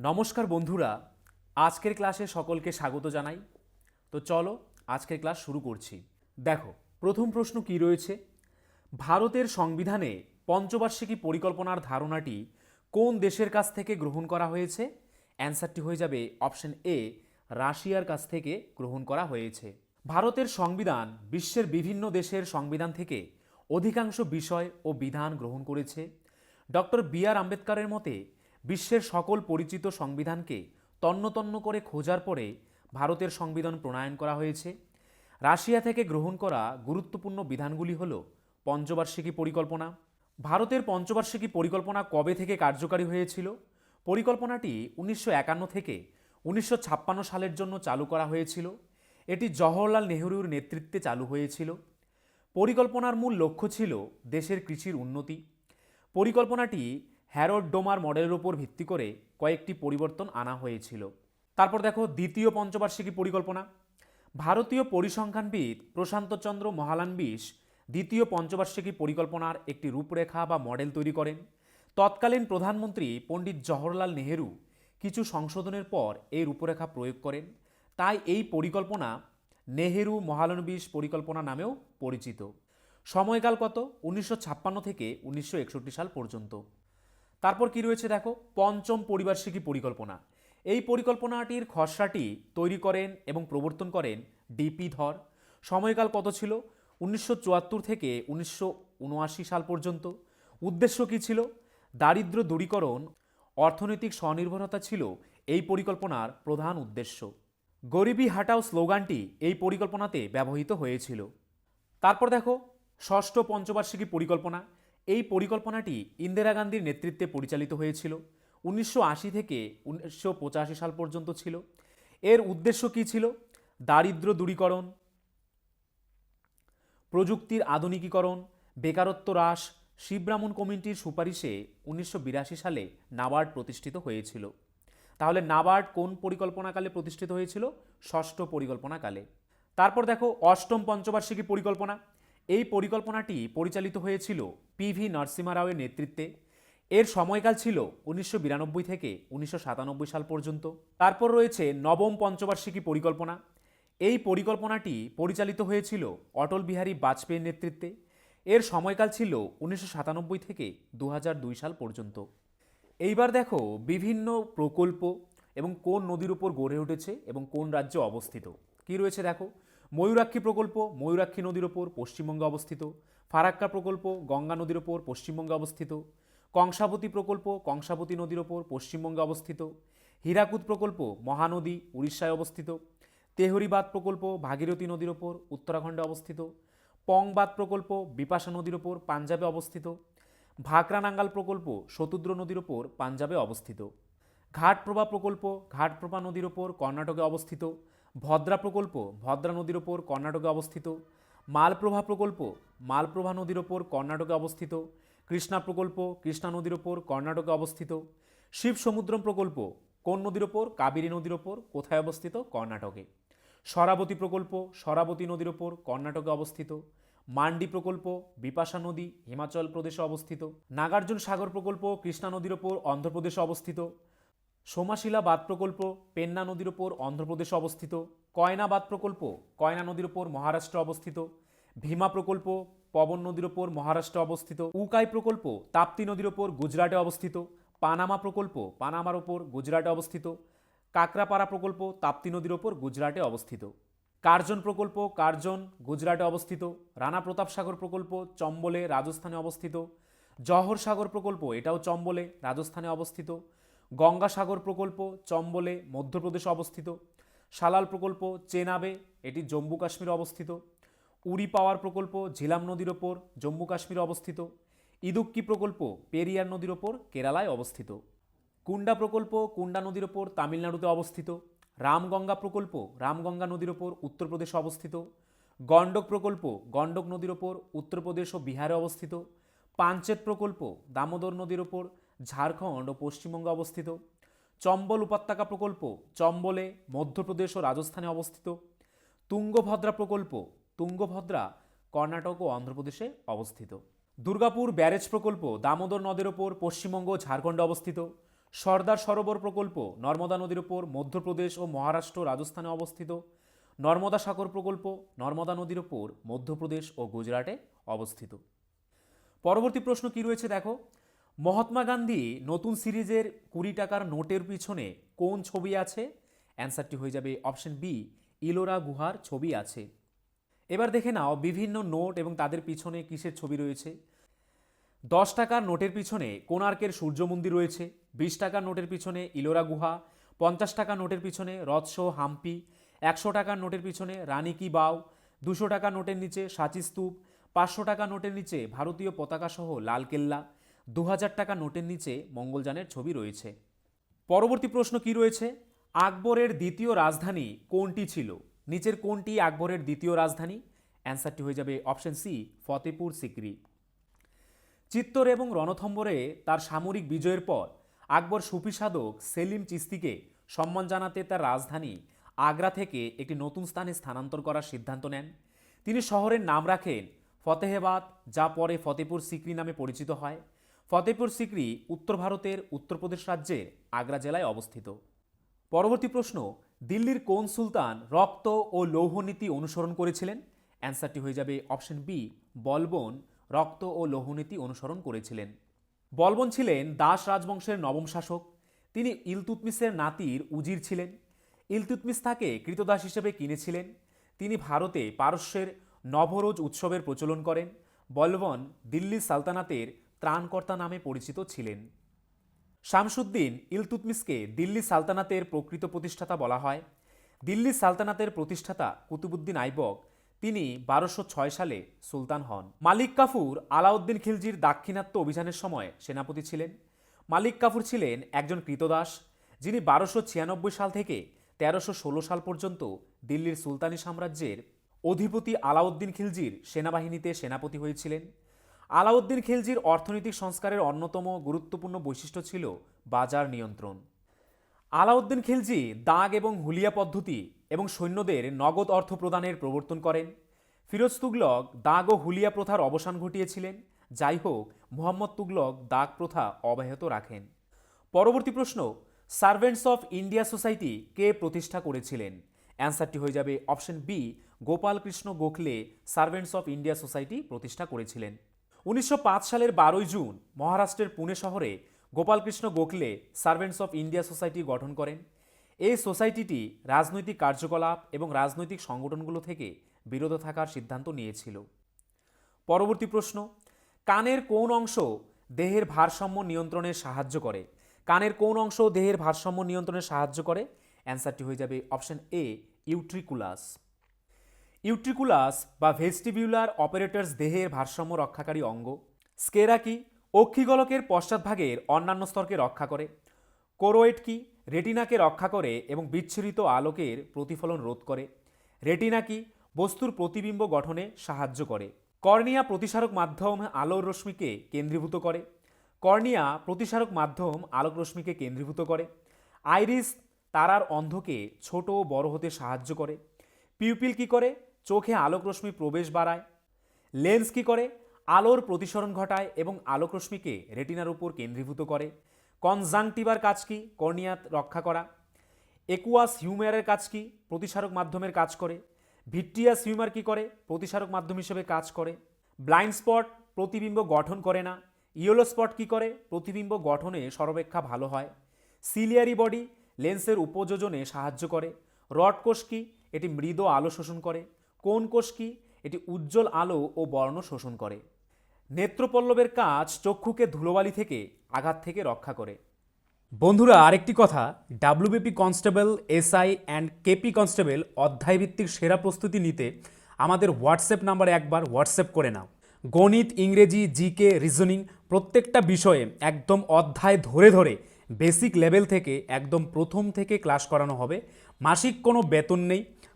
নমস্কার বন্ধুরা, আজকের ক্লাসে সকলকে স্বাগত জানাই। তো চলো, আজকের ক্লাস শুরু করছি। দেখো, প্রথম প্রশ্ন কি রয়েছে? ভারতের সংবিধানে পঞ্চবার্ষিকী পরিকল্পনার ধারণাটি কোন দেশের কাছ থেকে গ্রহণ করা হয়েছে? অ্যান্সারটি হয়ে যাবে অপশন এ, রাশিয়ার কাছ থেকে গ্রহণ করা হয়েছে। ভারতের সংবিধান বিশ্বের বিভিন্ন দেশের সংবিধান থেকে অধিকাংশ বিষয় ও বিধান গ্রহণ করেছে। ডক্টর বি আর আম্বেদকরের মতে বিশ্বের সকল পরিচিত সংবিধানকে তন্নতন্ন করে খোঁজার পরে ভারতের সংবিধান প্রণয়ন করা হয়েছে। রাশিয়া থেকে গ্রহণ করা গুরুত্বপূর্ণ বিধানগুলি হল পঞ্চবার্ষিকী পরিকল্পনা। ভারতের পঞ্চবার্ষিকী পরিকল্পনা কবে থেকে কার্যকারী হয়েছিল? পরিকল্পনাটি উনিশশো একান্ন থেকে উনিশশো ছাপ্পান্ন সালের জন্য চালু করা হয়েছিল। এটি জওহরলাল নেহরুর নেতৃত্বে চালু হয়েছিল। পরিকল্পনার মূল লক্ষ্য ছিল দেশের কৃষির উন্নতি। পরিকল্পনাটি হ্যারোড ডোমার মডেলের উপর ভিত্তি করে কয়েকটি পরিবর্তন আনা হয়েছিল। তারপর দেখো দ্বিতীয় পঞ্চবার্ষিকী পরিকল্পনা। ভারতীয় পরিসংখ্যানবিদ প্রশান্তচন্দ্র মহালানবিশ দ্বিতীয় পঞ্চবার্ষিকী পরিকল্পনার একটি রূপরেখা বা মডেল তৈরি করেন। তৎকালীন প্রধানমন্ত্রী পণ্ডিত জওহরলাল নেহেরু কিছু সংশোধনের পর এই রূপরেখা প্রয়োগ করেন। তাই এই পরিকল্পনা নেহেরু মহালনবিশ পরিকল্পনা নামেও পরিচিত। সময়কাল কত? উনিশশো ছাপ্পান্ন থেকে উনিশশো একষট্টি সাল পর্যন্ত। তারপর কি রয়েছে দেখো? পঞ্চম পরিবার্ষিকী পরিকল্পনা। এই পরিকল্পনাটির খসড়াটি তৈরি করেন এবং প্রবর্তন করেন ডিপি ধর। সময়কাল কত ছিল? উনিশশো চুয়াত্তর থেকে উনিশশো উনআশি সাল পর্যন্ত। উদ্দেশ্য কী ছিল? দারিদ্র দূরীকরণ। অর্থনৈতিক স্বনির্ভরতা ছিল এই পরিকল্পনার প্রধান উদ্দেশ্য। গরিবি হাটাও স্লোগানটি এই পরিকল্পনাতে ব্যবহৃত হয়েছিল। তারপর দেখো, ষষ্ঠ পঞ্চবার্ষিকী পরিকল্পনা। এই পরিকল্পনাটি ইন্দিরা গান্ধীর নেতৃত্বে পরিচালিত হয়েছিল। উনিশশো আশি থেকে উনিশশো পঁচাশি সাল পর্যন্ত ছিল। এর উদ্দেশ্য কী ছিল? দারিদ্র দূরীকরণ, প্রযুক্তির আধুনিকীকরণ, বেকারত্ব হ্রাস শিবরামন কমিটির সুপারিশে উনিশশো বিরাশি সালে নাবার্ড প্রতিষ্ঠিত হয়েছিল। তাহলে নাবার্ড কোন পরিকল্পনাকালে প্রতিষ্ঠিত হয়েছিল? ষষ্ঠ পরিকল্পনাকালে। তারপর দেখো, অষ্টম পঞ্চবার্ষিকী পরিকল্পনা। এই পরিকল্পনাটি পরিচালিত হয়েছিল পিভি নরসিমা রাওয়ের নেতৃত্বে। এর সময়কাল ছিল উনিশশো বিরানব্বই থেকে উনিশশো সাতানব্বই সাল পর্যন্ত। তারপর রয়েছে নবম পঞ্চবার্ষিকী পরিকল্পনা। এই পরিকল্পনাটি পরিচালিত হয়েছিল অটল বিহারী বাজপেয়ীর নেতৃত্বে। এর সময়কাল ছিল উনিশশো সাতানব্বই থেকে দু হাজার দুই সাল পর্যন্ত। এইবার দেখো বিভিন্ন প্রকল্প এবং কোন নদীর উপর গড়ে উঠেছে এবং কোন রাজ্যে অবস্থিত। কি রয়েছে দেখো? ময়ূরাক্ষী প্রকল্প, ময়ূরাক্ষী নদীর ওপর পশ্চিমবঙ্গে অবস্থিত। ফারাক্কা প্রকল্প, গঙ্গা নদীর ওপর পশ্চিমবঙ্গে অবস্থিত। কংসাবতী প্রকল্প, কংসাবতী নদীর ওপর পশ্চিমবঙ্গে অবস্থিত। হীরাকুদ প্রকল্প, মহানদী উড়িষ্যায় অবস্থিত। তেহরিবাদ প্রকল্প, ভাগীরথী নদীর ওপর উত্তরাখণ্ডে অবস্থিত। পংবাদ প্রকল্প, বিপাশা নদীর ওপর পাঞ্জাবে অবস্থিত। ভাকরানাঙ্গাল প্রকল্প, শতুদ্র নদীর ওপর পাঞ্জাবে অবস্থিত। ঘাটপ্রভা প্রকল্প, ঘাটপ্রভা নদীর ওপর কর্ণাটকে অবস্থিত। ভদ্রা প্রকল্প, ভদ্রা নদীর ওপর কর্ণাটকে অবস্থিত। মালপ্রভা প্রকল্প, মালপ্রভা নদীর ওপর কর্ণাটকে অবস্থিত। কৃষ্ণা প্রকল্প, কৃষ্ণা নদীর ওপর কর্ণাটকে অবস্থিত। শিব সমুদ্রম প্রকল্প, কোন নদীর ওপর? কাবেরী নদীর ওপর, কোথায় অবস্থিত? কর্ণাটকে। সরাবতী প্রকল্প, সরাবতী নদীর ওপর কর্ণাটকে অবস্থিত। মান্ডি প্রকল্প, বিপাশা নদী, হিমাচল প্রদেশে অবস্থিত। নাগার্জুন সাগর প্রকল্প, কৃষ্ণা নদীর ওপর অন্ধ্রপ্রদেশে অবস্থিত। সোমাশিলা বাঁধ প্রকল্প পেন্না নদীর ওপর অন্ধ্রপ্রদেশে অবস্থিত, কয়না বাঁধ প্রকল্প কয়না নদীর ওপর মহারাষ্ট্রে অবস্থিত, ভীমা প্রকল্প পবন নদীর ওপর মহারাষ্ট্রে অবস্থিত, উকাই প্রকল্প তাপ্তি নদীর ওপর গুজরাটে অবস্থিত, পানামা প্রকল্প পানামার ওপর গুজরাটে অবস্থিত, কাকরাপাড়া প্রকল্প তাপ্তি নদীর ওপর গুজরাটে অবস্থিত। কার্জন প্রকল্প কার্জন গুজরাটে অবস্থিত, রানা প্রতাপ সাগর প্রকল্প চম্বলে রাজস্থানে অবস্থিত, জহর সাগর প্রকল্প এটাও চম্বলে রাজস্থানে অবস্থিত গঙ্গা সাগর প্রকল্প চম্বলে মধ্যপ্রদেশে অবস্থিত, সালাল প্রকল্প চেনাবে, এটি জম্মু কাশ্মীরে অবস্থিত, উড়ি পাওয়ার প্রকল্প ঝিলাম নদীর ওপর জম্মু কাশ্মীরে অবস্থিত, ইদুক্কি প্রকল্প পেরিয়ার নদীর ওপর কেরালায় অবস্থিত, কুন্ডা প্রকল্প কুন্ডা নদীর ওপর তামিলনাড়ুতে অবস্থিত, রামগঙ্গা প্রকল্প রামগঙ্গা নদীর ওপর উত্তরপ্রদেশে অবস্থিত, গণ্ডক প্রকল্প গণ্ডক নদীর ওপর উত্তরপ্রদেশ ও বিহারে অবস্থিত, পাঞ্চেত প্রকল্প দামোদর নদীর ওপর ঝাড়খণ্ড ও পশ্চিমবঙ্গে অবস্থিত। চম্বল উপত্যকা প্রকল্প চম্বলে মধ্যপ্রদেশ ও রাজস্থানে অবস্থিত। তুঙ্গভদ্রা প্রকল্প তুঙ্গভদ্রা কর্ণাটক ও অন্ধ্রপ্রদেশে অবস্থিত। দুর্গাপুর ব্যারেজ প্রকল্প দামোদর নদের ওপর পশ্চিমবঙ্গ ঝাড়খণ্ডে অবস্থিত। সর্দার সরোবর প্রকল্প নর্মদা নদীর ওপর মধ্যপ্রদেশ ও মহারাষ্ট্র রাজস্থানে অবস্থিত। নর্মদা সাগর প্রকল্প নর্মদা নদীর ওপর মধ্যপ্রদেশ ও গুজরাটে অবস্থিত। পরবর্তী প্রশ্ন কি রয়েছে দেখো? মহাত্মা গান্ধী নতুন সিরিজের কুড়ি টাকার নোটের পিছনে কোন ছবি আছে? অ্যান্সারটি হয়ে যাবে অপশন বি, ইলোরা গুহার ছবি আছে। এবার দেখে নাও বিভিন্ন নোট এবং তাদের পিছনে কিসের ছবি রয়েছে। দশ টাকার নোটের পিছনে কোণার্কের সূর্য মন্দির রয়েছে, বিশ টাকার নোটের পিছনে ইলোরা গুহা, পঞ্চাশ টাকার নোটের পিছনে রথশো হাম্পি, একশো টাকার নোটের পিছনে রানী কি বাও, দুশো টাকার নোটের নিচে সাঁচি স্তূপ, পাঁচশো টাকা নোটের নিচে ভারতীয় পতাকা সহ লালকেল্লা দু হাজার টাকা নোটের নিচে মঙ্গলযানের ছবি রয়েছে। পরবর্তী প্রশ্ন কি রয়েছে? আকবরের দ্বিতীয় রাজধানী কোনটি ছিল? নিচের কোনটি আকবরের দ্বিতীয় রাজধানী? অ্যান্সারটি হয়ে যাবে অপশন সি, ফতেপুর সিকরি। চিত্তর এবং রণথম্বরে তার সামরিক বিজয়ের পর আকবর সুফি সাধক সেলিম চিস্তিকে সম্মান জানাতে তার রাজধানী আগ্রা থেকে একটি নতুন স্থানে স্থানান্তর করার সিদ্ধান্ত নেন। তিনি শহরের নাম রাখেন ফতেহেবাদ, যা পরে ফতেপুর সিকরি নামে পরিচিত হয়। ফতেপুর সিকরি উত্তর ভারতের উত্তরপ্রদেশ রাজ্যের আগ্রা জেলায় অবস্থিত। পরবর্তী প্রশ্ন, দিল্লির কোন সুলতান রক্ত ও লৌহ নীতি অনুসরণ করেছিলেন? অ্যান্সারটি হয়ে যাবে অপশন বি, বলবন, রক্ত ও লৌহনীতি অনুসরণ করেছিলেন। বলবন ছিলেন দাস রাজবংশের নবম শাসক। তিনি ইলতুতমিসের নাতির উজির ছিলেন। ইলতুতমিস তাকে কৃতদাস হিসেবে কিনেছিলেন। তিনি ভারতে পারস্যের নবরোজ উৎসবের প্রচলন করেন। বলবন দিল্লি সালতানাতের ত্রাণকর্তা নামে পরিচিত ছিলেন। শামসুদ্দিন ইলতুতমিসকে দিল্লি সালতানাতের প্রকৃত প্রতিষ্ঠাতা বলা হয়। দিল্লি সালতানাতের প্রতিষ্ঠাতা কুতুবুদ্দিন আইবক, তিনি বারোশো ছয় সালে সুলতান হন। মালিক কাফুর আলাউদ্দিন খিলজির দাক্ষিণাত্য অভিযানের সময় সেনাপতি ছিলেন। মালিক কাফুর ছিলেন একজন কৃতদাস, যিনি বারোশো ছিয়ানব্বই সাল থেকে তেরোশো ষোলো সাল পর্যন্ত দিল্লির সুলতানি সাম্রাজ্যের অধিপতি আলাউদ্দিন খিলজির সেনাবাহিনীতে সেনাপতি হয়েছিলেন। আলাউদ্দিন খিলজির অর্থনৈতিক সংস্কারের অন্যতম গুরুত্বপূর্ণ বৈশিষ্ট্য ছিল বাজার নিয়ন্ত্রণ। আলাউদ্দিন খিলজি দাগ এবং হুলিয়া পদ্ধতি এবং সৈন্যদের নগদ অর্থ প্রদানের প্রবর্তন করেন। ফিরোজ তুগলক দাগ ও হুলিয়া প্রথার অবসান ঘটিয়েছিলেন। যাই হোক, মোহাম্মদ তুগলক দাগ প্রথা অব্যাহত রাখেন। পরবর্তী প্রশ্ন, সার্ভেন্টস অফ ইন্ডিয়া সোসাইটি কে প্রতিষ্ঠা করেছিলেন? অ্যান্সারটি হয়ে যাবে option B, Gopal Krishna Gokhale servants of India society প্রতিষ্ঠা করেছিলেন। উনিশশো পাঁচ সালের বারোই জুন মহারাষ্ট্রের পুনে শহরে Gopal Krishna Gokhale servants of India society গঠন করেন। এই সোসাইটিটি রাজনৈতিক কার্যকলাপ এবং রাজনৈতিক সংগঠনগুলো থেকে বিরত থাকার সিদ্ধান্ত নিয়েছিল। পরবর্তী প্রশ্ন, কানের কোন অংশ দেহের ভারসাম্য নিয়ন্ত্রণে সাহায্য করে? কানের কোন অংশ দেহের ভারসাম্য নিয়ন্ত্রণে সাহায্য করে? অ্যান্সারটি হয়ে যাবে অপশন এ, ইউট্রিকুলাস। ইউট্রিকুলাস বা ভেস্টিবিউলার অপারেটরস দেহের ভারসাম্য রক্ষাকারী অঙ্গ। স্কেরা কি? অক্ষিগোলকের পশ্চাৎভাগের অন্যান্য স্তরকে রক্ষা করে। কোরোয়েট কি? রেটিনাকে রক্ষা করে এবং বিচ্ছুরিত আলোকের প্রতিফলন রোধ করে। রেটিনা কি? বস্তুর প্রতিবিম্ব গঠনে সাহায্য করে। কর্নিয়া প্রতিসারক মাধ্যম আলোর রশ্মিকে কেন্দ্রীভূত করে। কর্নিয়া প্রতিসারক মাধ্যম আলোক রশ্মিকে কেন্দ্রীভূত করে। আইরিস তারার অন্ধকে ছোট ও বড় হতে সাহায্য করে। পিউপিল কি করে? চোখে আলোক রশ্মি প্রবেশ বাড়ায়, লেন্স কি করে? আলোর প্রতিসরণ ঘটায় এবং আলোক রশ্মিকে রেটিনার উপর কেন্দ্রীভূত করে। কনজাংটিভার কাজ কি? কর্নিয়াত রক্ষা করা। একুয়াস হিউমারের কাজ কি? প্রতিসারক মাধ্যমের কাজ করে। ভিট্রিয়াস হিউমার কি করে? প্রতিসারক মাধ্যম হিসেবে কাজ করে। ব্লাইন্ড স্পট প্রতিবিম্ব গঠন করে না। ইয়েলো স্পট কি করে? প্রতিবিম্ব গঠনে সর্বাপেক্ষা ভালো হয়। সিলিয়ারি বডি লেন্সের উপযোজনে সাহায্য করে। রড কোষ কি? এটি মৃদ আলো শোষণ করে। কোন কোষ কি? এটি উজ্জ্বল আলো ও বর্ণ শোষণ করে। নেত্রপল্লবের কাজ চক্ষুকে ধুলোবালি থেকে আঘাত থেকে রক্ষা করে। বন্ধুরা, আরেকটি কথা। WBP constable SI and KP constable অধ্যায়ভিত্তিক সেরা প্রস্তুতি নিতে আমাদের হোয়াটসঅ্যাপ নাম্বারে একবার হোয়াটসঅ্যাপ করে নাও। গণিত, ইংরেজি জিকে রিজনিং প্রত্যেকটা বিষয়ে একদম অধ্যায় ধরে ধরে বেসিক লেভেল থেকে একদম প্রথম থেকে ক্লাস করানো হবে। মাসিক কোনো বেতন নেই।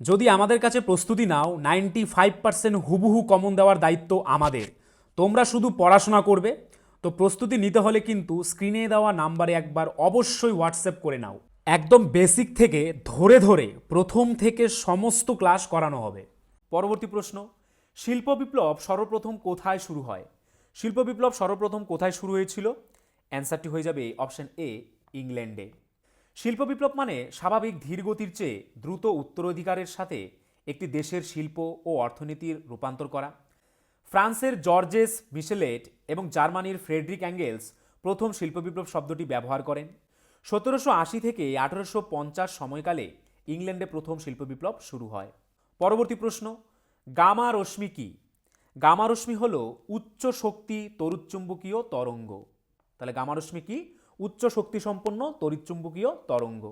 যদি আমাদের কাছে প্রস্তুতি নাও নাইনটি ফাইভ পার্সেন্ট হুবহু কমন দেওয়ার দায়িত্ব আমাদের। তোমরা শুধু পড়াশোনা করবে। তো প্রস্তুতি নিতে হলে কিন্তু স্ক্রিনে দেওয়া নাম্বারে একবার অবশ্যই হোয়াটসঅ্যাপ করে নাও। একদম বেসিক থেকে ধরে ধরে প্রথম থেকে সমস্ত ক্লাস করানো হবে। পরবর্তী প্রশ্ন, শিল্প বিপ্লব সর্বপ্রথম কোথায় শুরু হয়? শিল্প বিপ্লব সর্বপ্রথম কোথায় শুরু হয়েছিল? অ্যান্সারটি হয়ে যাবে অপশন এ ইংল্যান্ডে শিল্প বিপ্লব মানে স্বাভাবিক ধীরগতির চেয়ে দ্রুত উত্তরাধিকারের সাথে একটি দেশের শিল্প ও অর্থনীতির রূপান্তর করা। ফ্রান্সের জর্জেস মিশেলেট এবং জার্মানির ফ্রেডরিক অ্যাঙ্গেলস প্রথম শিল্প বিপ্লব শব্দটি ব্যবহার করেন। সতেরোশো আশি থেকে আঠারোশো পঞ্চাশ সময়কালে ইংল্যান্ডে প্রথম শিল্প বিপ্লব শুরু হয়। পরবর্তী প্রশ্ন, গামা রশ্মি কি? গামা রশ্মি হল উচ্চ শক্তি তড়িৎচুম্বকীয় তরঙ্গ। তাহলে গামা রশ্মি কি? উচ্চ শক্তি সম্পন্ন তড়িৎচুম্বকীয় তরঙ্গ।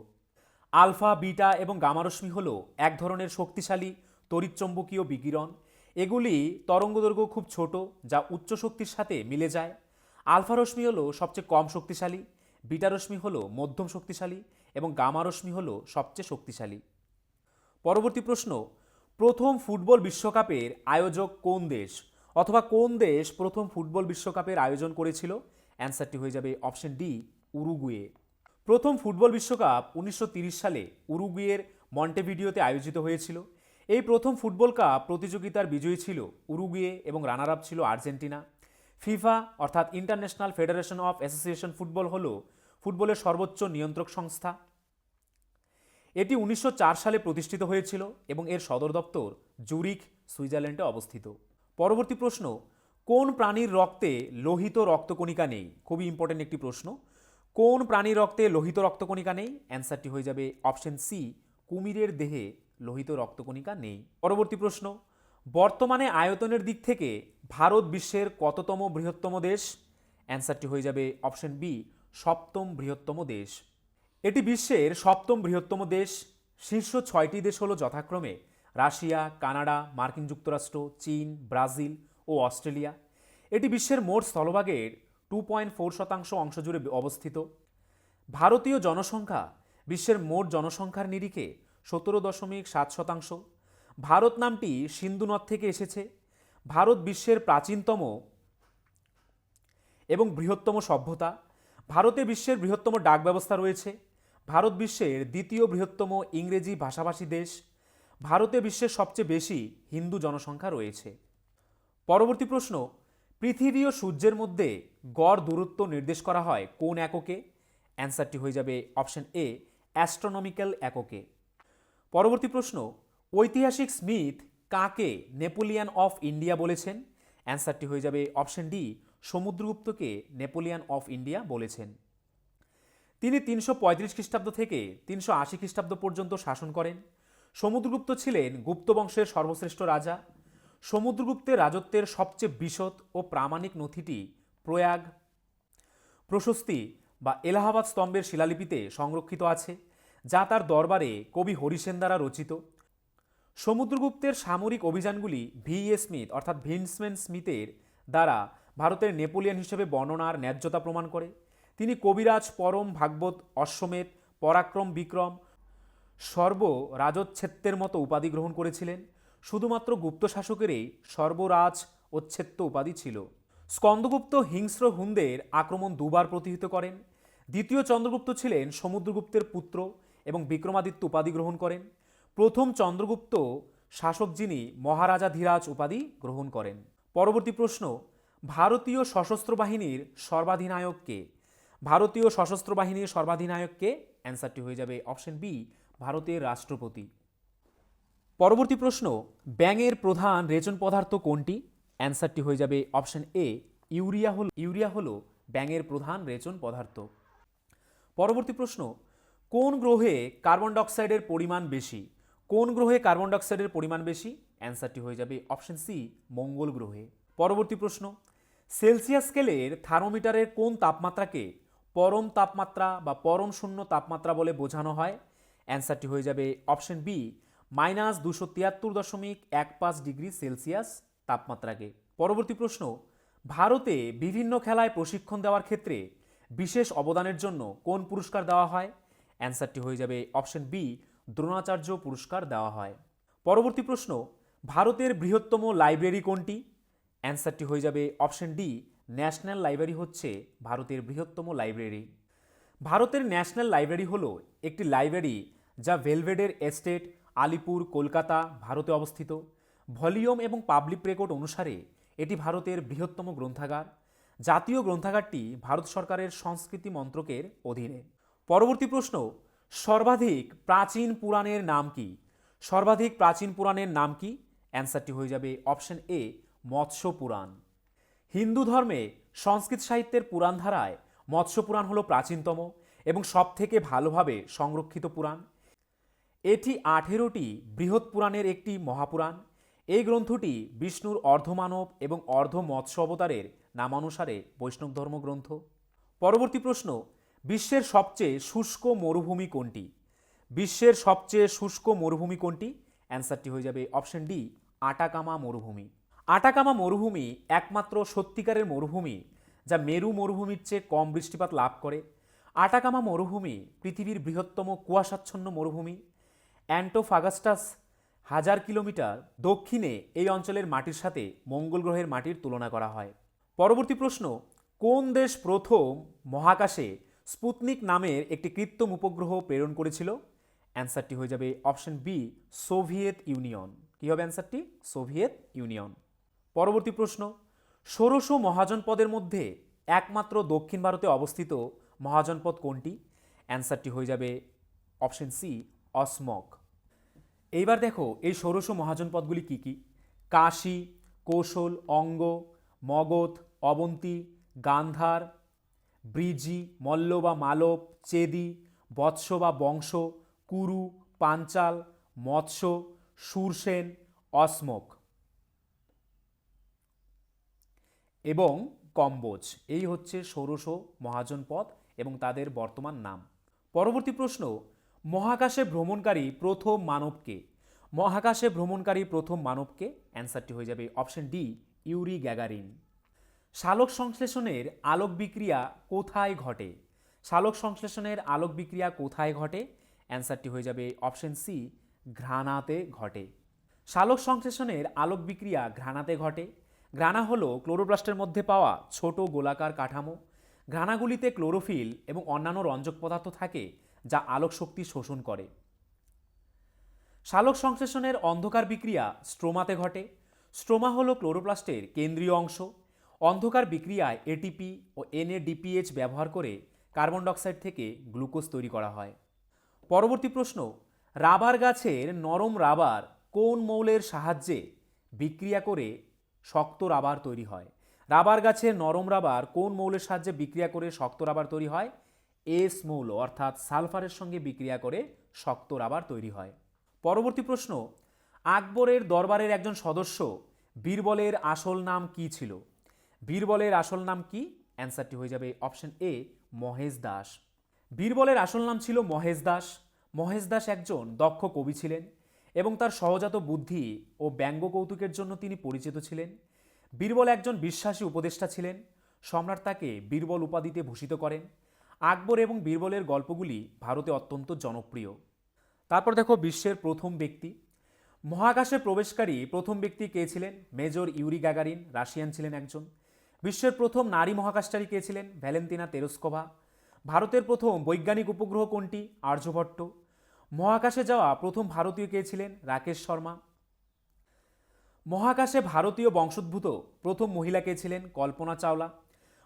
আলফা, বিটা এবং গামারশ্মি হল এক ধরনের শক্তিশালী, তড়িৎচুম্বকীয় বিকিরণ। এগুলি তরঙ্গদৈর্ঘ্য খুব ছোট, যা উচ্চ শক্তির সাথে মিলে যায়। আলফা রশ্মি হলো সবচেয়ে কম শক্তিশালী, বিটা রশ্মি হলো মধ্যম শক্তিশালী এবং গামা রশ্মি হলো সবচেয়ে শক্তিশালী। পরবর্তী প্রশ্ন, প্রথম ফুটবল বিশ্বকাপের আয়োজক কোন দেশ? অথবা কোন দেশ প্রথম ফুটবল বিশ্বকাপের আয়োজন করেছিল? অ্যান্সারটি হয়ে যাবে অপশন ডি উরুগুয়ে। প্রথম ফুটবল বিশ্বকাপ উনিশশো সালে উরুগুয়ের মন্টেভিডিওতে আয়োজিত হয়েছিল। এই প্রথম ফুটবল কাপ প্রতিযোগিতার বিজয়ী ছিল উরুগুয়ে এবং রানার আপ ছিল আর্জেন্টিনা। ফিফা, অর্থাৎ international federation of association football হল ফুটবলের সর্বোচ্চ নিয়ন্ত্রক সংস্থা। এটি উনিশশো চার সালে প্রতিষ্ঠিত হয়েছিল এবং এর সদর দপ্তর জুরিক সুইজারল্যান্ডে অবস্থিত। পরবর্তী প্রশ্ন, কোন প্রাণীর রক্তে লোহিত রক্তকণিকা নেই? খুবই ইম্পর্টেন্ট একটি প্রশ্ন। কোন প্রাণীর রক্তে লোহিত রক্তকণিকা নেই? অ্যান্সারটি হয়ে যাবে অপশন সি, কুমিরের দেহে লোহিত রক্তকণিকা নেই। পরবর্তী প্রশ্ন, বর্তমানে আয়তনের দিক থেকে ভারত বিশ্বের কততম বৃহত্তম দেশ? অ্যান্সারটি হয়ে যাবে অপশন বি, সপ্তম বৃহত্তম দেশ। এটি বিশ্বের সপ্তম বৃহত্তম দেশ। শীর্ষ ছয়টি দেশ হল যথাক্রমে রাশিয়া, কানাডা, মার্কিন যুক্তরাষ্ট্র, চীন, ব্রাজিল ও অস্ট্রেলিয়া। এটি বিশ্বের মোট স্থলভাগের টু পয়েন্ট ফোর শতাংশ অংশ জুড়ে অবস্থিত। ভারতীয় জনসংখ্যা বিশ্বের মোট জনসংখ্যার নিরিখে সতেরো দশমিক সাত শতাংশ। ভারত নামটি সিন্ধু নদ থেকে এসেছে। ভারত বিশ্বের প্রাচীনতম এবং বৃহত্তম সভ্যতা। ভারতে বিশ্বের বৃহত্তম ডাক ব্যবস্থা রয়েছে। ভারত বিশ্বের দ্বিতীয় বৃহত্তম ইংরেজি ভাষাভাষী দেশ। ভারতে বিশ্বের সবচেয়ে বেশি হিন্দু জনসংখ্যা রয়েছে। পরবর্তী প্রশ্ন পৃথিবী ও সূর্যের মধ্যে গড় দূরত্ব নির্দেশ করা হয় কোন এককে? অ্যান্সারটি হয়ে যাবে অপশন এ, অ্যাস্ট্রোনমিক্যাল এককে। পরবর্তী প্রশ্ন, ঐতিহাসিক স্মিথ কাকে নেপোলিয়ান অফ ইন্ডিয়া বলেছেন? অ্যান্সারটি হয়ে যাবে অপশন ডি, সমুদ্রগুপ্তকে নেপোলিয়ান অফ ইন্ডিয়া বলেছেন। তিনি তিনশো পঁয়ত্রিশ খ্রিস্টাব্দ থেকে তিনশো আশি খ্রিস্টাব্দ পর্যন্ত শাসন করেন। সমুদ্রগুপ্ত ছিলেন গুপ্ত বংশের সর্বশ্রেষ্ঠ রাজা। সমুদ্রগুপ্তের রাজত্বের সবচেয়ে বিশদ ও প্রামাণিক নথিটি প্রয়াগ, প্রশস্তি বা এলাহাবাদ স্তম্ভের শিলালিপিতে সংরক্ষিত আছে, যা তার দরবারে কবি হরিসেন দ্বারা রচিত। সমুদ্রগুপ্তের সামরিক অভিযানগুলি ভি এ স্মিথ, অর্থাৎ ভিনসম্যান স্মিথের, দ্বারা ভারতের নেপোলিয়ান হিসেবে বর্ণনার ন্যায্যতা প্রমাণ করে। তিনি কবিরাজ পরম ভাগবত অশ্বমেধ, পরাক্রম বিক্রম, সর্ব রাজচ্ছেত্রের মতো উপাধি গ্রহণ করেছিলেন। শুধুমাত্র গুপ্ত শাসকেরই সর্বরাজ ওচ্ছেত্য উপাধি ছিল। স্কন্দগুপ্ত হিংস্র হুনদের আক্রমণ দুবার প্রতিহিত করেন। দ্বিতীয় চন্দ্রগুপ্ত ছিলেন সমুদ্রগুপ্তের পুত্র এবং বিক্রমাদিত্য উপাধি গ্রহণ করেন। প্রথম চন্দ্রগুপ্ত শাসক যিনি মহারাজা ধীরাজ উপাধি গ্রহণ করেন। পরবর্তী প্রশ্ন, ভারতীয় সশস্ত্র বাহিনীর সর্বাধিনায়ক কে? ভারতীয় সশস্ত্র বাহিনীর সর্বাধিনায়ক কে? অ্যান্সারটি হয়ে যাবে অপশন বি, ভারতের রাষ্ট্রপতি। পরবর্তী প্রশ্ন, ব্যাঙের প্রধান রেচন পদার্থ কোনটি? অ্যান্সারটি হয়ে যাবে অপশন এ, ইউরিয়া হল, ইউরিয়া হলো ব্যাঙের প্রধান রেচন পদার্থ। পরবর্তী প্রশ্ন, কোন গ্রহে কার্বন ডাইঅক্সাইডের পরিমাণ বেশি? কোন গ্রহে কার্বন ডাইঅক্সাইডের পরিমাণ বেশি? অ্যান্সারটি হয়ে যাবে অপশন সি, মঙ্গল গ্রহে। পরবর্তী প্রশ্ন, সেলসিয়াস স্কেলের থার্মোমিটারের কোন তাপমাত্রাকে পরম তাপমাত্রা বা পরম শূন্য তাপমাত্রা বলে বোঝানো হয়? অ্যান্সারটি হয়ে যাবে অপশন বি মাইনাস দুশো তিয়াত্তর দশমিক এক পাঁচ ডিগ্রি সেলসিয়াস তাপমাত্রাকে। পরবর্তী প্রশ্ন, ভারতে বিভিন্ন খেলায় প্রশিক্ষণ দেওয়ার ক্ষেত্রে বিশেষ অবদানের জন্য কোন পুরস্কার দেওয়া হয়? অ্যান্সারটি হয়ে যাবে অপশন বি, দ্রোণাচার্য পুরস্কার দেওয়া হয়। পরবর্তী প্রশ্ন, ভারতের বৃহত্তম লাইব্রেরি কোনটি? অ্যান্সারটি হয়ে যাবে অপশন ডি, ন্যাশনাল লাইব্রেরি হচ্ছে ভারতের বৃহত্তম লাইব্রেরি। ভারতের ন্যাশনাল লাইব্রেরি হল একটি লাইব্রেরি যা ভেলভেডের এস্টেট আলিপুর, কলকাতা, ভারতে অবস্থিত। ভলিউম এবং পাবলিক রেকর্ড অনুসারে এটি ভারতের বৃহত্তম গ্রন্থাগার। জাতীয় গ্রন্থাগারটি ভারত সরকারের সংস্কৃতি মন্ত্রকের অধীনে। পরবর্তী প্রশ্ন, সর্বাধিক প্রাচীন পুরাণের নাম কি? সর্বাধিক প্রাচীন পুরাণের নাম কি? অ্যান্সারটি হয়ে যাবে অপশন এ, মৎস্য পুরাণ। হিন্দু ধর্মে সংস্কৃত সাহিত্যের পুরাণ ধারায় মৎস্য পুরাণ হল প্রাচীনতম এবং সবথেকে ভালোভাবে সংরক্ষিত পুরাণ। এটি আঠেরোটি বৃহৎ পুরাণের একটি মহাপুরাণ। এই গ্রন্থটি বিষ্ণুর অর্ধমানব এবং অর্ধ মৎস্য অবতারের নামানুসারে বৈষ্ণব ধর্মগ্রন্থ। পরবর্তী প্রশ্ন, বিশ্বের সবচেয়ে শুষ্ক মরুভূমি কোনটি? বিশ্বের সবচেয়ে শুষ্ক মরুভূমি কোনটি? অ্যান্সারটি হয়ে যাবে অপশন ডি, আটাকামা মরুভূমি। আটাকামা মরুভূমি একমাত্র সত্যিকারের মরুভূমি, যা মেরু মরুভূমির চেয়ে কম বৃষ্টিপাত লাভ করে। আটাকামা মরুভূমি পৃথিবীর বৃহত্তম কুয়াশাচ্ছন্ন মরুভূমি। অ্যান্টোফাগাস্টাস, হাজার কিলোমিটার দক্ষিণে এই অঞ্চলের মাটির সাথে মঙ্গল গ্রহের মাটির তুলনা করা হয়। পরবর্তী প্রশ্ন, কোন দেশ প্রথম মহাকাশে স্পুতনিক নামের একটি কৃত্রিম উপগ্রহ প্রেরণ করেছিল? অ্যান্সারটি হয়ে যাবে অপশন বি, সোভিয়েত ইউনিয়ন। কী হবে অ্যান্সারটি? Soviet Union. পরবর্তী প্রশ্ন, ষোড়শ মহাজনপদের মধ্যে একমাত্র দক্ষিণ ভারতে অবস্থিত মহাজনপদ কোনটি? অ্যান্সারটি হয়ে যাবে অপশন সি, অসমক। এইবার দেখো, এই ষোড়শ মহাজনপদগুলি কি কি? কাশী, কৌশল, অঙ্গ, মগধ, অবন্তী, গান্ধার, ব্রিজি, মল্ল বা মালব, চেদি, বৎস বা বংশ, কুরু, পাঞ্চাল, মৎস্য, সুরসেন, অসমক। এবং কম্বোজ, এই হচ্ছে ষোড়শ মহাজনপদ এবং তাদের বর্তমান নাম। পরবর্তী প্রশ্ন মহাকাশে ভ্রমণকারী প্রথম মানবকে। মহাকাশে ভ্রমণকারী প্রথম মানবকে অ্যান্সারটি হয়ে যাবে অপশন ডি, ইউরি গ্যাগারিন। শালক সংশ্লেষণের আলোক বিক্রিয়া কোথায় ঘটে? শালক সংশ্লেষণের আলোক বিক্রিয়া কোথায় ঘটে? অ্যান্সারটি হয়ে যাবে অপশন সি, ঘ্রাণাতে ঘটে। শালক সংশ্লেষণের আলোক বিক্রিয়া ঘ্রাণাতে ঘটে। ঘ্রাণা হলো ক্লোরোপ্লাস্টের মধ্যে পাওয়া ছোট গোলাকার কাঠামো। ঘ্রাণাগুলিতে ক্লোরোফিল এবং অন্যান্য রঞ্জক পদার্থ থাকে। যা আলোক শক্তি শোষণ করে। শালক সংশ্লেষণের অন্ধকার বিক্রিয়া স্ট্রোমাতে ঘটে। স্ট্রোমা হলো ক্লোরোপ্লাস্টের কেন্দ্রীয় অংশ। অন্ধকার বিক্রিয়ায় এটিপি ও এনএডিপিএইচ ব্যবহার করে কার্বন ডাইঅক্সাইড থেকে গ্লুকোজ তৈরি করা হয়। পরবর্তী প্রশ্ন, রাবার গাছের নরম রাবার কোন মৌলের সাহায্যে বিক্রিয়া করে শক্ত রাবার তৈরি হয়? রাবার গাছের নরম রাবার কোন মৌলের সাহায্যে বিক্রিয়া করে শক্ত রাবার তৈরি হয়? এস মৌল অর্থাৎ সালফারের সঙ্গে বিক্রিয়া করে শক্ত রাবার তৈরি হয়। পরবর্তী প্রশ্ন, আকবরের দরবারের একজন সদস্য বীরবলের আসল নাম কি ছিল? বীরবলের আসল নাম কি? অ্যান্সারটি হয়ে যাবে অপশন এ, মহেশ দাস। বীরবলের আসল নাম ছিল মহেশ দাস। মহেশ দাস একজন দক্ষ কবি ছিলেন এবং তার সহজাত বুদ্ধি ও ব্যঙ্গ কৌতুকের জন্য তিনি পরিচিত ছিলেন। বীরবল একজন বিশ্বাসী উপদেষ্টা ছিলেন। সম্রাট তাকে বীরবল উপাধিতে ভূষিত করেন। আকবর এবং বীরবলের গল্পগুলি ভারতে অত্যন্ত জনপ্রিয়। তারপর দেখো বিশ্বের প্রথম ব্যক্তি। মহাকাশে প্রবেশকারী প্রথম ব্যক্তি কে ছিলেন? মেজর ইউরি গ্যাগারিন রাশিয়ান ছিলেন একজন। বিশ্বের প্রথম নারী মহাকাশচারী কে ছিলেন? Valentina Tereshkova. ভারতের প্রথম বৈজ্ঞানিক উপগ্রহ কোনটি? আর্যভট্ট। মহাকাশে যাওয়া প্রথম ভারতীয় কে ছিলেন? রাকেশ শর্মা। মহাকাশে ভারতীয় বংশোদ্ভূত প্রথম মহিলা কে ছিলেন? কল্পনা চাওলা।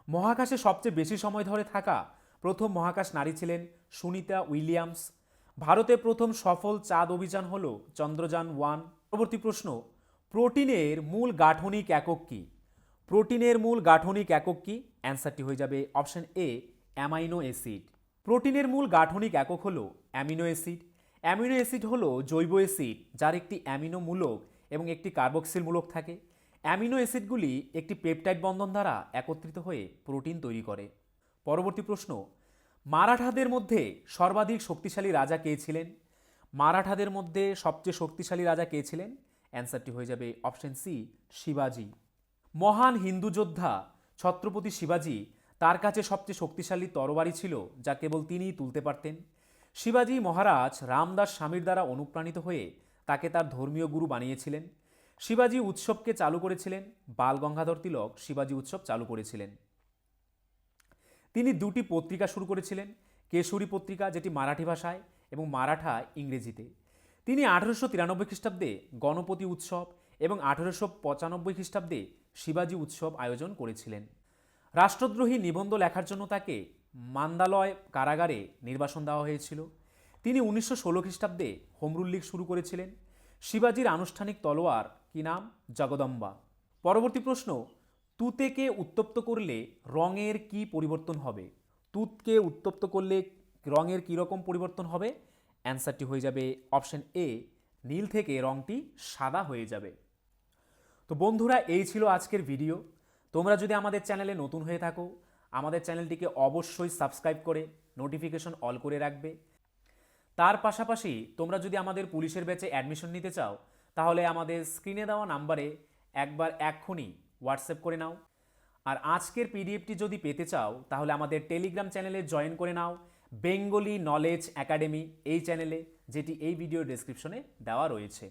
মহাকাশে সবচেয়ে বেশি সময় ধরে থাকা প্রথম মহাকাশ নারী ছিলেন সুনিতা উইলিয়ামস। ভারতে প্রথম সফল চাঁদ অভিযান হল চন্দ্রযান ওয়ান। পরবর্তী প্রশ্ন, প্রোটিনের মূল গাঠনিক একক কী? প্রোটিনের মূল গাঠনিক একক কী? অ্যান্সারটি হয়ে যাবে অপশন এ, অ্যামাইনো অ্যাসিড। প্রোটিনের মূল গাঠনিক একক হলো অ্যামিনো অ্যাসিড। অ্যামিনো অ্যাসিড হলো জৈব অ্যাসিড, যার একটি অ্যামিনো মূলক এবং একটি কার্বক্সিল মূলক থাকে। অ্যামিনো অ্যাসিডগুলি একটি পেপটাইড বন্ধন দ্বারা একত্রিত হয়ে প্রোটিন তৈরি করে। পরবর্তী প্রশ্ন, মারাঠাদের মধ্যে সর্বাধিক শক্তিশালী রাজা কে ছিলেন? মারাঠাদের মধ্যে সবচেয়ে শক্তিশালী রাজা কে ছিলেন? অ্যান্সারটি হয়ে যাবে অপশন সি শিবাজি। মহান হিন্দু যোদ্ধা ছত্রপতি শিবাজি তার কাছে সবচেয়ে শক্তিশালী তরবারি ছিল, যা কেবল তিনিই তুলতে পারতেন। শিবাজি মহারাজ রামদাস স্বামীর দ্বারা অনুপ্রাণিত হয়ে তাকে তার ধর্মীয় গুরু বানিয়েছিলেন। শিবাজি উৎসবকে চালু করেছিলেন। বাল গঙ্গাধর তিলক শিবাজি উৎসব চালু করেছিলেন। তিনি দুটি পত্রিকা শুরু করেছিলেন, কেশরী পত্রিকা যেটি মারাঠি ভাষায় এবং মারাঠা ইংরেজিতে। তিনি আঠেরোশো তিরানব্বই খ্রিস্টাব্দে গণপতি উৎসব এবং আঠেরোশো পঁচানব্বই খ্রিস্টাব্দে শিবাজি উৎসব আয়োজন করেছিলেন। রাষ্ট্রদ্রোহী নিবন্ধ লেখার জন্য তাকে মান্দালয় কারাগারে নির্বাসন দেওয়া হয়েছিল। তিনি উনিশশো ষোলো খ্রিস্টাব্দে হোমরুল লীগ শুরু করেছিলেন। শিবাজির আনুষ্ঠানিক তলোয়ার কি নাম? জগদম্বা। পরবর্তী প্রশ্ন তুতেকে উত্তপ্ত করলে রঙের কি পরিবর্তন হবে? তুতকে উত্তপ্ত করলে রঙের কী রকম পরিবর্তন হবে? অ্যান্সারটি হয়ে যাবে অপশন এ, নীল থেকে রঙটি সাদা হয়ে যাবে। তো বন্ধুরা, এই ছিল আজকের ভিডিও। তোমরা যদি আমাদের চ্যানেলে নতুন হয়ে থাকো, আমাদের চ্যানেলটিকে অবশ্যই সাবস্ক্রাইব করে নোটিফিকেশন অল করে রাখবে। তার পাশাপাশি তোমরা যদি আমাদের পুলিশের ব্যাচে অ্যাডমিশন নিতে চাও, তাহলে আমাদের স্ক্রিনে দেওয়া নাম্বারে একবার এক্ষুনি হোয়াটসঅ্যাপ করে নাও। আর আজকের পিডিএফটি যদি পেতে চাও, তাহলে আমাদের টেলিগ্রাম চ্যানেলে জয়েন করে নাও। বেঙ্গলি নলেজ একাডেমি এই চ্যানেলে, যেটি এই ভিডিও ডেসক্রিপশনে দেওয়া রয়েছে।